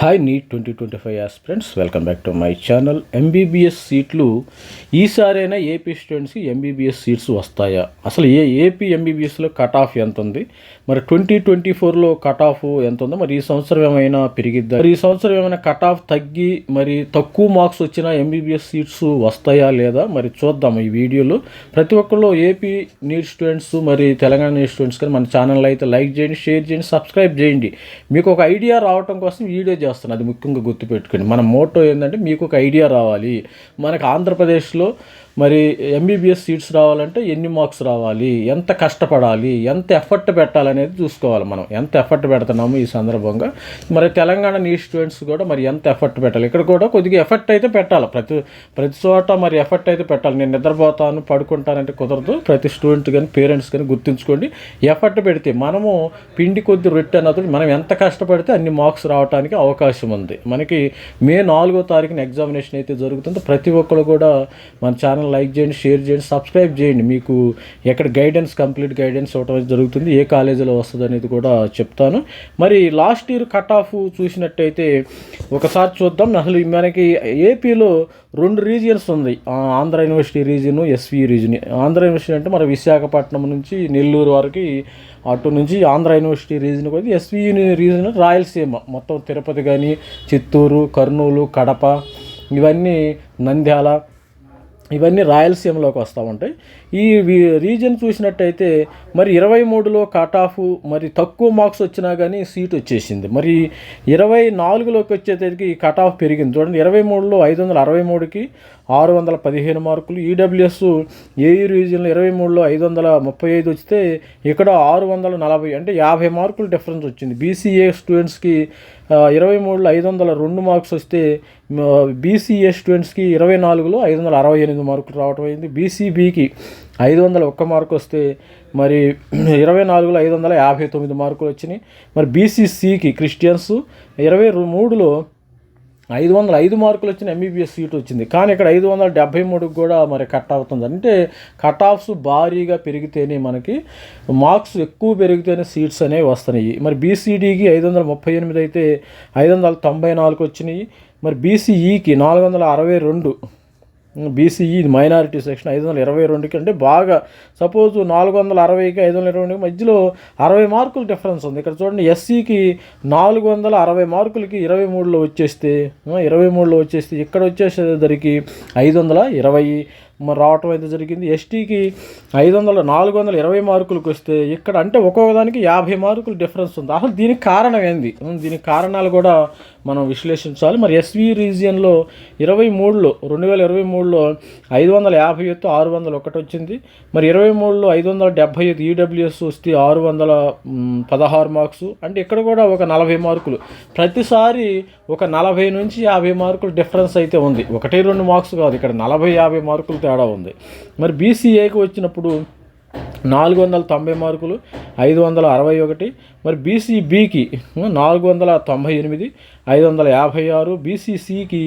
Hi NEET twenty twenty five aspirants welcome back to my channel MBBS సీట్లు ఈసారైనా AP స్టూడెంట్స్కి MBBS seats వస్తాయా? అసలు ఏ ఏపీ ఎంబీబీఎస్లో కట్ ఆఫ్ ఎంత ఉంది మరి ట్వంటీ ట్వంటీ ఫోర్లో కట్ ఆఫ్ ఎంత ఉందో మరి ఈ సంవత్సరం ఏమైనా పెరిగిద్దా? మరి ఈ సంవత్సరం ఏమైనా కట్ ఆఫ్ తగ్గి మరి తక్కువ మార్క్స్ వచ్చినా ఎంబీబీఎస్ సీట్స్ వస్తాయా లేదా? మరి చూద్దాం ఈ వీడియోలో. ప్రతి ఒక్కళ్ళు ఏపీ నీట్ స్టూడెంట్స్ మరి తెలంగాణ నీట్ స్టూడెంట్స్ కానీ మన ఛానల్ అయితే లైక్ చేయండి షేర్ చేయండి సబ్స్క్రైబ్ చేయండి. మీకు ఒక ఐడియా రావడం కోసం వీడియో చేస్తాను అది ముఖ్యంగా గుర్తుపెట్టుకోండి. మన మోటో ఏంటంటే మీకు ఒక ఐడియా రావాలి. మనకు ఆంధ్రప్రదేశ్లో మరి ఎంబీబీఎస్ సీట్స్ రావాలంటే ఎన్ని మార్క్స్ రావాలి? ఎంత కష్టపడాలి? ఎంత ఎఫర్ట్ పెట్టాలనేది చూసుకోవాలి మనం. ఎంత ఎఫర్ట్ పెడుతున్నాము ఈ సందర్భంగా? మరి తెలంగాణ నీ స్టూడెంట్స్ కూడా మరి ఎంత ఎఫర్ట్ పెట్టాలి? ఇక్కడ కూడా కొద్దిగా ఎఫర్ట్ అయితే పెట్టాలి. ప్రతి ప్రతి చోట మరి ఎఫర్ట్ అయితే పెట్టాలి. నేను నిద్రపోతాను పడుకుంటానంటే కుదరదు. ప్రతి స్టూడెంట్ కానీ పేరెంట్స్ కానీ గుర్తుంచుకోండి. ఎఫర్ట్ పెడితే మనము పిండి కొద్ది రొట్టె అన్నది మనం ఎంత కష్టపడితే అన్ని మార్క్స్ రావడానికి అవకాశం ఉంది. మనకి మే నాలుగో తారీఖున ఎగ్జామినేషన్ అయితే జరుగుతుందో. ప్రతి ఒక్కరు కూడా మన ఛానల్ లైక్ చేయండి షేర్ చేయండి సబ్స్క్రైబ్ చేయండి. మీకు ఎక్కడ గైడెన్స్ కంప్లీట్ గైడెన్స్ ఇవ్వడం జరుగుతుంది. ఏ కాలేజీలో వస్తుంది అనేది కూడా చెప్తాను. మరి లాస్ట్ ఇయర్ కట్ ఆఫ్ చూసినట్టయితే ఒకసారి చూద్దాం. అసలు మనకి ఏపీలో రెండు రీజియన్స్ ఉంది. Andhra university region SV region Andhra university అంటే మన విశాఖపట్నం నుంచి నెల్లూరు వరకు అటు నుంచి ఆంధ్ర యూనివర్సిటీ రీజన్ కూడా ఎస్వి రీజన్ రాయలసీమ. మొత్తం తిరుపతి కానీ చిత్తూరు కర్నూలు కడప ఇవన్నీ నంద్యాల ఇవన్నీ రాయలసీమలోకి వస్తూ ఉంటాయి. ఈ రీజన్ చూసినట్టయితే మరి ఇరవై మూడులో కట్ ఆఫ్ మరి తక్కువ మార్క్స్ వచ్చినా కానీ సీట్ వచ్చేసింది. మరి ఇరవై నాలుగులోకి వచ్చేసరికి ఈ కట్ ఆఫ్ పెరిగింది. చూడండి ఇరవై మూడులో ఐదు వందల అరవై మూడుకి ఆరు వందల పదిహేను మార్కులు ఈడబ్ల్యూఎస్ ఏయూ రీజియన్లో ఇరవై మూడులో ఐదు వందల ముప్పై ఐదు వస్తే ఇక్కడ ఆరు వందల నలభై అంటే యాభై మార్కులు డిఫరెన్స్ వచ్చింది. బీసీఏ స్టూడెంట్స్కి ఇరవై మూడులో ఐదు వందల రెండు మార్క్స్ వస్తే బీసీఏ స్టూడెంట్స్కి ఇరవై నాలుగులో ఐదు వందల అరవై ఎనిమిది మార్కులు రావడం అయింది. బీసీబీకి ఐదు వందల ఒక్క మార్కు వస్తే మరి ఇరవై నాలుగులో ఐదు వందల యాభై తొమ్మిది మార్కులు వచ్చినాయి. మరి బీసీసీకి క్రిస్టియన్స్ ఇరవై మూడులో ఐదు వందల ఐదు మార్కులు వచ్చిన ఎంబీబీఎస్ సీట్ వచ్చింది. కానీ ఇక్కడ ఐదు వందల డెబ్బై మూడుకి కూడా మరి కట్ అవుతుంది. అంటే కట్ ఆఫ్స్ భారీగా పెరిగితేనే మనకి మార్క్స్ ఎక్కువ పెరిగితేనే సీట్స్ అనేవి వస్తున్నాయి. మరి బీసీడీకి ఐదు వందల ముప్పై ఎనిమిది అయితే ఐదు వందల తొంభై నాలుగు వచ్చినాయి. మరి బీసీఈకి నాలుగు వందల అరవై రెండు బీసీఈ మైనారిటీ సెక్షన్ ఐదు వందల ఇరవై రెండుకి అంటే బాగా. సపోజ్ నాలుగు వందల అరవైకి ఐదు వందల ఇరవై రెండుకి మధ్యలో అరవై మార్కులు డిఫరెన్స్ ఉంది. ఇక్కడ చూడండి ఎస్సీకి నాలుగు వందల అరవై మార్కులకి ఇరవై మూడులో వచ్చేస్తే ఇరవై మూడులో వచ్చేస్తే ఇక్కడ వచ్చేసరికి ఐదు వందల ఇరవై రావటం అయితే జరిగింది. ఎస్టీకి ఐదు వందల నాలుగు వందల ఇరవై మార్కులకు వస్తే ఇక్కడ అంటే ఒక్కొక్కదానికి యాభై మార్కులు డిఫరెన్స్ ఉంది. అసలు దీనికి కారణం ఏంది? దీనికి కారణాలు కూడా మనం విశ్లేషించాలి. మరి ఎస్వి రీజియన్లో ఇరవై మూడులో రెండు వేల ఇరవై మూడులో ఐదు వందల యాభై ఎత్తు ఆరు వందల ఒకటి వచ్చింది. మరి ఇరవై మూడులో ఐదు వందల డెబ్బై ఐదు ఈడబ్ల్యూఎస్ వస్తే ఆరు వందల పదహారు మార్క్స్. అంటే ఇక్కడ కూడా ఒక నలభై మార్కులు. ప్రతిసారి ఒక నలభై నుంచి యాభై మార్కులు డిఫరెన్స్ అయితే ఉంది. ఒకటి రెండు మార్క్స్ కాదు ఇక్కడ నలభై యాభై మార్కులు తేడా ఉంది. మరి బీసీఏకి వచ్చినప్పుడు నాలుగు వందల తొంభై మార్కులు ఐదు వందల అరవై ఒకటి మరి బీసీబీకి నాలుగు వందల తొంభై ఎనిమిది ఐదు వందల యాభై ఆరు బీసీసీకి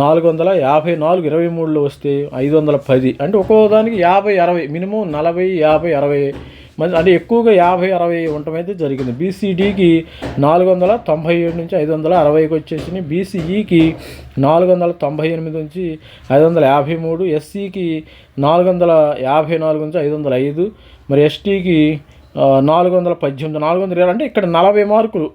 నాలుగు వందల యాభై నాలుగు ఇరవై మూడులో వస్తే ఐదు వందల పది. అంటే ఒక్కో దానికి యాభై అరవై మినిమం నలభై యాభై అరవై మరి అంటే ఎక్కువగా యాభై అరవై ఉండటం అయితే జరిగింది. బీసీడీకి నాలుగు వందల తొంభై ఏడు నుంచి ఐదు వందల అరవైకి వచ్చేసింది బీసీఈకి నాలుగు వందల తొంభై ఎనిమిది నుంచి ఐదు వందల యాభై మూడు. ఎస్సీకి నాలుగు వందల యాభై నాలుగు నుంచి ఐదు వందల ఐదు. మరి ఎస్టీకి నాలుగు వందల పద్దెనిమిది నాలుగు వందల ఇరవై అంటే ఇక్కడ నలభై మార్కులు.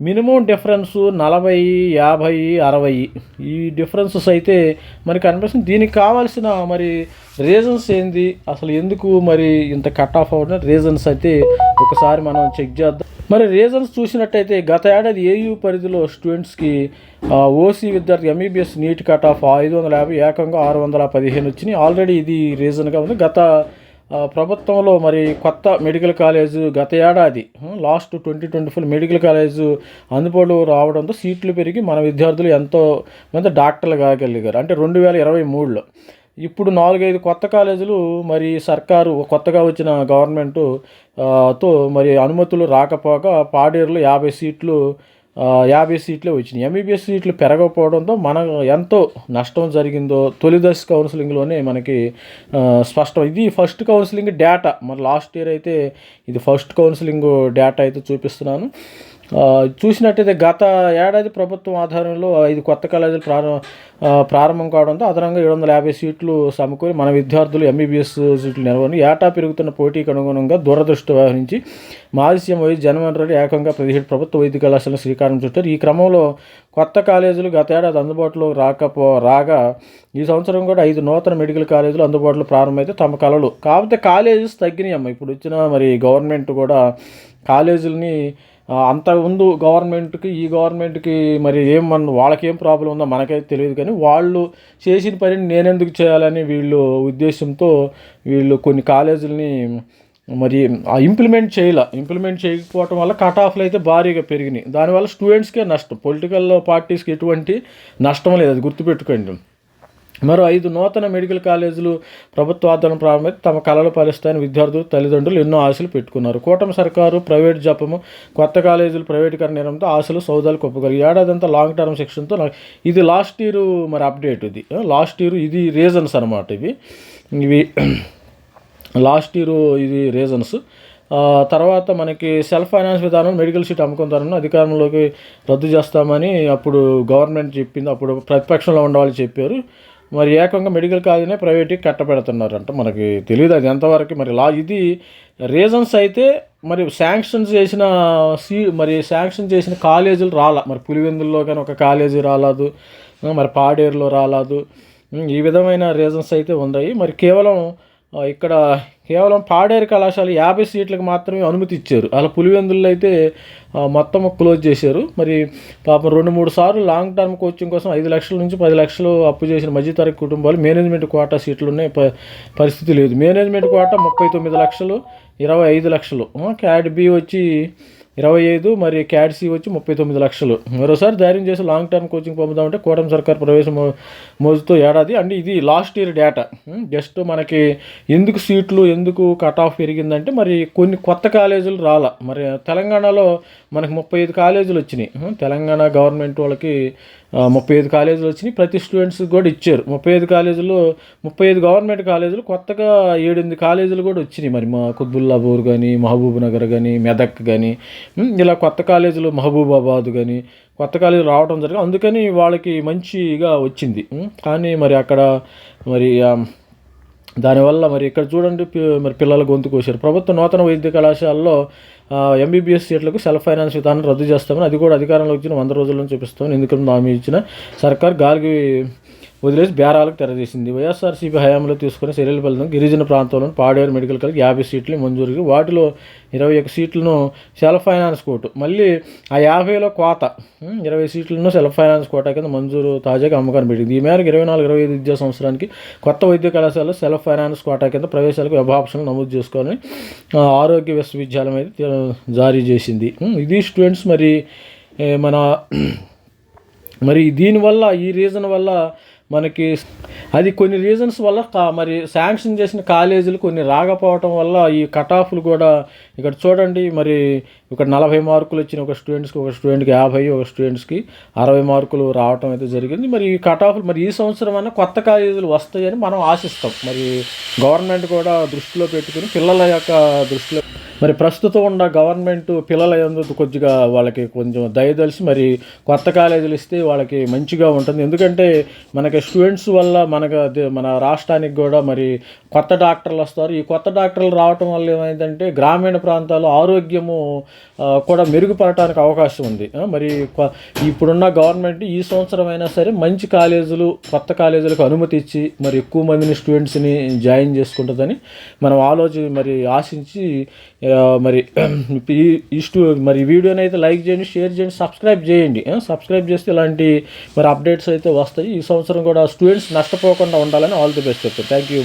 మినిమం డిఫరెన్స్ నలభై యాభై అరవై. ఈ డిఫరెన్సెస్ అయితే మరి కనిపిస్తుంది. దీనికి కావాల్సిన మరి రీజన్స్ ఏంది? అసలు ఎందుకు మరి ఇంత కట్ ఆఫ్ అవ్వడం? రీజన్స్ అయితే ఒకసారి మనం చెక్ చేద్దాం. మరి రీజన్స్ చూసినట్టయితే గత ఏడాది ఏయూ పరిధిలో స్టూడెంట్స్కి ఓసీ విద్యార్థి ఎంబీబీఎస్ నీట్ కట్ ఆఫ్ ఐదు వందల యాభై ఏకంగా ఆరు వందల పదిహేను వచ్చినాయి. ఆల్రెడీ ఇది రీజన్గా ఉంది. గత ప్రభుత్వంలో మరి కొత్త మెడికల్ కాలేజు గత ఏడాది last twenty twenty four medical college అందుబాటులో రావడంతో సీట్లు పెరిగి మన విద్యార్థులు ఎంతో మంది డాక్టర్లు కాగలిగారు. అంటే రెండు వేల ఇరవై మూడులో. ఇప్పుడు నాలుగైదు కొత్త కాలేజీలు మరి సర్కారు కొత్తగా వచ్చిన గవర్నమెంటు తో మరి అనుమతులు రాకపోగా పాడేరులో యాభై సీట్లు యాభై సీట్లే వచ్చినాయి. ఎంబీబీఎస్ సీట్లు పెరగకపోవడంతో మన ఎంతో నష్టం జరిగిందో తొలి దశ కౌన్సిలింగ్లోనే మనకి స్పష్టం. ఇది ఫస్ట్ కౌన్సిలింగ్ డేటా. మరి లాస్ట్ ఇయర్ అయితే ఇది ఫస్ట్ కౌన్సిలింగ్ డేటా అయితే చూపిస్తున్నాను. చూసినట్టయితే గత ఏడాది ప్రభుత్వం ఆధ్వర్యంలో ఐదు కొత్త కాలేజీలు ప్రారంభ ప్రారంభం కావడంతో అదనంగా ఏడు వందల యాభై సీట్లు సమకూరి మన విద్యార్థులు ఎంబీబీఎస్ సీట్లు నెలకొని ఏటా పెరుగుతున్న పోటీకి అనుగుణంగా దూరదృష్టి వ్యవహరించి మాజీ సీఎం వైఎస్ జగన్మోహన్ రెడ్డి ఏకంగా పదిహేడు ప్రభుత్వ వైద్య కళాశాలను శ్రీకారం చుట్టారు. ఈ క్రమంలో కొత్త కాలేజీలు గత ఏడాది అందుబాటులో రాకపో రాగా ఈ సంవత్సరం కూడా ఐదు నూతన మెడికల్ కాలేజీలు అందుబాటులో ప్రారంభమైతే తమ కళలు. కాకపోతే కాలేజెస్ తగ్గినాయి అమ్మ ఇప్పుడు వచ్చిన మరి గవర్నమెంట్ కూడా కాలేజీలని అంతకుముందు ముందు గవర్నమెంట్కి ఈ గవర్నమెంట్కి మరి ఏం మన వాళ్ళకి ఏం ప్రాబ్లం ఉందో మనకైతే తెలియదు కానీ వాళ్ళు చేసిన పనిని నేనెందుకు చేయాలని వీళ్ళు ఉద్దేశంతో వీళ్ళు కొన్ని కాలేజీలని మరి ఇంప్లిమెంట్ చేయాల. ఇంప్లిమెంట్ చేయకపోవటం వల్ల కట్ ఆఫ్లు అయితే భారీగా పెరిగినాయి. దానివల్ల స్టూడెంట్స్కే నష్టం. పొలిటికల్ పార్టీస్కి ఎటువంటి నష్టం లేదు. అది గుర్తుపెట్టుకోండి. మరో ఐదు నూతన మెడికల్ కాలేజీలు ప్రభుత్వ ఆధ్వర్యం ప్రారంభమై తమ కళలు ఫలిస్తాయని విద్యార్థులు తల్లిదండ్రులు ఎన్నో ఆశలు పెట్టుకున్నారు. కూటమి సర్కారు ప్రైవేట్ జపము కొత్త కాలేజీలు ప్రైవేటీకరణ నిర్ణయంతో ఆశలు సౌదాలు కొప్పగలిగి ఏడాదంతా లాంగ్ టర్మ్ సెక్షన్తో ఇది లాస్ట్ ఇయర్ మరి అప్డేట్ ఇది. లాస్ట్ ఇయర్ ఇది రీజన్స్ అనమాట ఇవి. ఇవి లాస్ట్ ఇయర్ ఇది రీజన్స్ తర్వాత మనకి సెల్ఫ్ ఫైనాన్స్ విధానం మెడికల్ సీట్ అమ్ముకుంటారని అధికారంలోకి రద్దు చేస్తామని అప్పుడు గవర్నమెంట్ చెప్పింది. అప్పుడు ప్రతిపక్షంలో ఉండవాళ్ళు చెప్పారు. మరి ఏకంగా మెడికల్ కాలేజీనే ప్రైవేట్కి కట్టబెడుతున్నారంట మనకి తెలియదు అది ఎంతవరకు మరి లా ఇది రీజన్స్ అయితే మరి శాంక్షన్ చేసిన సీ మరి శాంక్షన్ చేసిన కాలేజీలు రాలా. మరి పులివెందుల్లో కానీ ఒక కాలేజీ రాలేదు. మరి పాడేరులో రాలేదు. ఈ విధమైన రీజన్స్ అయితే ఉన్నాయి. మరి కేవలం ఇక్కడ కేవలం పాడేరు కళాశాల యాభై సీట్లకు మాత్రమే అనుమతి ఇచ్చారు. అలా పులివెందుల్లో అయితే మొత్తం క్లోజ్ చేశారు. మరి పాపం రెండు మూడు సార్లు లాంగ్ టర్మ్ కోచింగ్ కోసం ఐదు లక్షల నుంచి పది లక్షలు అప్పు చేసిన మధ్యతరగతి కుటుంబాలు మేనేజ్మెంట్ కోటా సీట్లు ఉన్నాయి ప- పరిస్థితి లేదు. మేనేజ్మెంట్ కోటా ముప్పై తొమ్మిది లక్షలు ఇరవై ఐదు లక్షలు. క్యాడ్ బి వచ్చి ఇరవై ఐదు మరి క్యాడ్సీ వచ్చి ముప్పై తొమ్మిది లక్షలు. మరోసారి ధైర్యం చేసి లాంగ్ టర్మ్ కోచింగ్ పంపుదామంటే కూటమి సర్కార్ ప్రవేశం మోజుతో ఏడాది. అంటే ఇది లాస్ట్ ఇయర్ డేటా జస్ట్ మనకి ఎందుకు సీట్లు ఎందుకు కట్ ఆఫ్ పెరిగిందంటే మరి కొన్ని కొత్త కాలేజీలు రాలా. మరి తెలంగాణలో మనకి ముప్పై ఐదు కాలేజీలు వచ్చినాయి. Hmm, తెలంగాణ గవర్నమెంట్ వాళ్ళకి ముప్పై ఐదు కాలేజీలు వచ్చినాయి. ప్రతి స్టూడెంట్స్కి కూడా ఇచ్చారు. ముప్పై ఐదు కాలేజీలు ముప్పై ఐదు గవర్నమెంట్ కాలేజీలు కొత్తగా ఏడెనిమిది కాలేజీలు కూడా వచ్చినాయి మరి. మా కుత్బుల్లాపూర్ కానీ మహబూబ్ నగర్ కానీ మెదక్ కానీ ఇలా కొత్త కాలేజీలు మహబూబాబాద్ కానీ కొత్త కాలేజీలు రావడం జరిగింది. అందుకని వాళ్ళకి మంచిగా వచ్చింది. కానీ మరి అక్కడ మరి దానివల్ల మరి ఇక్కడ చూడండి మరి పిల్లల గొంతు కోసారు ప్రభుత్వ నూతన వైద్య కళాశాలలో ఎంబీబీఎస్ సీట్లకు సెల్ఫ్ ఫైనాన్స్ విధానం రద్దు చేస్తామని అది కూడా అధికారంలో వచ్చిన వంద రోజుల్లో చూపిస్తామని ఎందుకంటే హామీ ఇచ్చిన సర్కార్ గాలికి వదిలేసి బేరాలకు తెరదీసింది వైఎస్ఆర్సీపీ హయాంలో తీసుకున్న చర్యల ఫలితం గిరిజన ప్రాంతంలో పాడేరు మెడికల్ కాలేజ్ యాభై సీట్లు మంజూరుకి వాటిలో ఇరవై ఒక సీట్లను సెల్ఫ్ ఫైనాన్స్ కోటు మళ్ళీ ఆ యాభైలో కోత ఇరవై సీట్లను సెల్ఫ్ ఫైనాన్స్ కోటా కింద మంజూరు తాజాగా అమ్మకాన్ని పెట్టింది ఈ మేరకు ఇరవై నాలుగు ఇరవై ఐదు విద్యా సంవత్సరానికి కొత్త వైద్య కళాశాలలో సెల్ఫ్ ఫైనాన్స్ కోటా కింద ప్రవేశాలకు వెబ్ నమోదు చేసుకోవాలని ఆరోగ్య విశ్వవిద్యాలయం అయితే జారీ చేసింది. ఇది స్టూడెంట్స్ మరి మన మరి దీనివల్ల ఈ రీజన్ వల్ల మనకి అది కొన్ని రీజన్స్ వల్ల కా- మరి శాంక్షన్ చేసిన కాలేజీలు కొన్ని రాకపోవటం వల్ల ఈ కట్ ఆఫ్లు కూడా ఇక్కడ చూడండి మరి ఇక్కడ నలభై మార్కులు వచ్చిన ఒక స్టూడెంట్స్కి ఒక స్టూడెంట్కి యాభై ఒక స్టూడెంట్స్కి అరవై మార్కులు రావటం అయితే జరిగింది. మరి ఈ కట్ ఆఫ్లు మరి ఈ సంవత్సరం అన్న కొత్త కాలేజీలు వస్తాయని మనం ఆశిస్తాం. మరి గవర్నమెంట్ కూడా దృష్టిలో పెట్టుకుని పిల్లల యొక్క దృష్టిలో మరి ప్రస్తుతం ఉన్న గవర్నమెంట్ పిల్లల ఎందుకు కొద్దిగా వాళ్ళకి కొంచెం దయదలిసి మరి కొత్త కాలేజీలు ఇస్తే వాళ్ళకి మంచిగా ఉంటుంది. ఎందుకంటే మనకి స్టూడెంట్స్ వల్ల మనకు మన రాష్ట్రానికి కూడా మరి కొత్త డాక్టర్లు వస్తారు. ఈ కొత్త డాక్టర్లు రావటం వల్ల ఏమైందంటే గ్రామీణ ప్రాంతాల్లో ఆరోగ్యము కూడా మెరుగుపడటానికి అవకాశం ఉంది. మరి కొ- ఇప్పుడున్న గవర్నమెంట్ ఈ సంవత్సరం అయినా సరే మంచి కాలేజీలు కొత్త కాలేజీలకు అనుమతి ఇచ్చి మరి ఎక్కువ మందిని స్టూడెంట్స్ని జాయిన్ చేసుకుంటుందని మనం ఆలోచి మరి ఆశించి మరి ఈ స్టూ మరి వీడియోని అయితే లైక్ చేయండి షేర్ చేయండి సబ్స్క్రైబ్ చేయండి. సబ్స్క్రైబ్ చేస్తే ఇలాంటి మరి అప్డేట్స్ అయితే వస్తాయి. ఈ సంవత్సరం కూడా స్టూడెంట్స్ నష్టపోకుండా ఉండాలని ఆల్ ది బెస్ట్ చెప్తాను థ్యాంక్ యూ